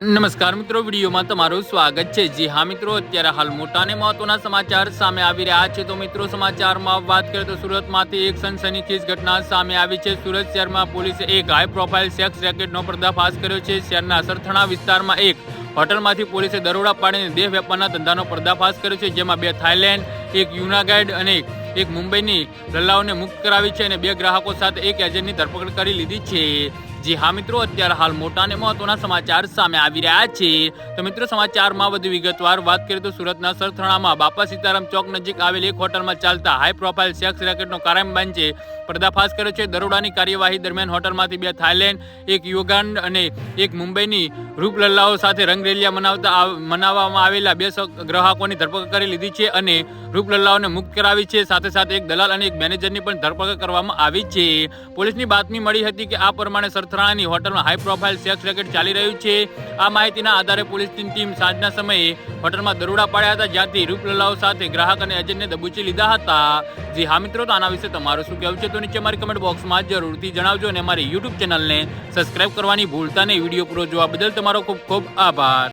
નમસ્કાર મિત્રો, વિડીયોમાં તમારું સ્વાગત છે. જી હા મિત્રો, અત્યારે હાલ મોટા અને મહત્વના સમાચાર સામે આવી રહ્યા છે. તો મિત્રો, સમાચારમાં વાત કરીએ તો સુરતમાંથી એક સનસનીખેજ ઘટના સામે આવી છે. સુરત શહેરમાં પોલીસે એક હાઈ પ્રોફાઇલ સેક્સ રેકેટનો પર્દાફાશ કર્યો છે. શહેરના સરથાણા વિસ્તારમાં એક હોટલમાંથી પોલીસે દરોડા પાડીને દેહ વેપારના ધંધાનો પર્દાફાશ કર્યો છે. જેમાં બે થાઇલેન્ડ એક યુનાગાઇડ અને એક મુંબઈની લલ્લાઓને મુક્ત કરાવી છે અને બે ગ્રાહકો સાથે એક એજન્ટની ધરપકડ કરી લીધી છે. જી હા મિત્રો, અત્યારે હાલ મોટા અને મહત્વના સમાચાર સામે આવી રહ્યા છે. તો મિત્રો, સમાચારમાં વધુ વિગતવાર વાત કરીએ તો સુરતના સરથાણામાં બાપા સીતારામ ચોક નજીક આવેલ એક હોટલમાં ચાલતા હાઈ પ્રોફાઇલ સેક્સ રેકેટનો કાયમ બેન્ચે પર્દાફાશ કર્યો છે. દરોડાની કાર્યવાહી દરમિયાન હોટલમાંથી બે થાઇલેન્ડ એક યુગાન્ડ અને એક મુંબઈની રૂપલલ્લાઓ સાથે રંગરેલિયા મનાવતા મનાવવામાં આવેલા બે ગ્રાહકોની ધરપકડ કરી લીધી છે અને રૂપલલ્લાઓને મુક્ત કરાવી છે. સાથે સાથે એક દલાલ અને એક મેનેજરની પણ ધરપકડ કરવામાં આવી છે. પોલીસની બાતમી મળી હતી કે આ પ્રમાણે સરથાણાની હોટલમાં હાઈ પ્રોફાઇલ સેક્સ રેકેટ ચાલી રહ્યું છે. આ માહિતીના આધારે પોલીસની ટીમ સાંજના સમયે હોટલમાં દરોડા પાડ્યા હતા, જ્યાંથી રૂપલલાઓ સાથે ગ્રાહક અને એજન્ટને દબોચી લીધા હતા. જી હા મિત્રો, તો આના વિશે તમારું શું કહેવું છે? તો નીચે મારી કમેન્ટ બોક્સમાં જરૂરથી જણાવજો અને મારી યુટ્યુબ ચેનલને સબસ્ક્રાઇબ કરવાની ભૂલતા નહીં. વીડિયો પૂરો જોવા બદલ તમારો ખૂબ ખૂબ આભાર.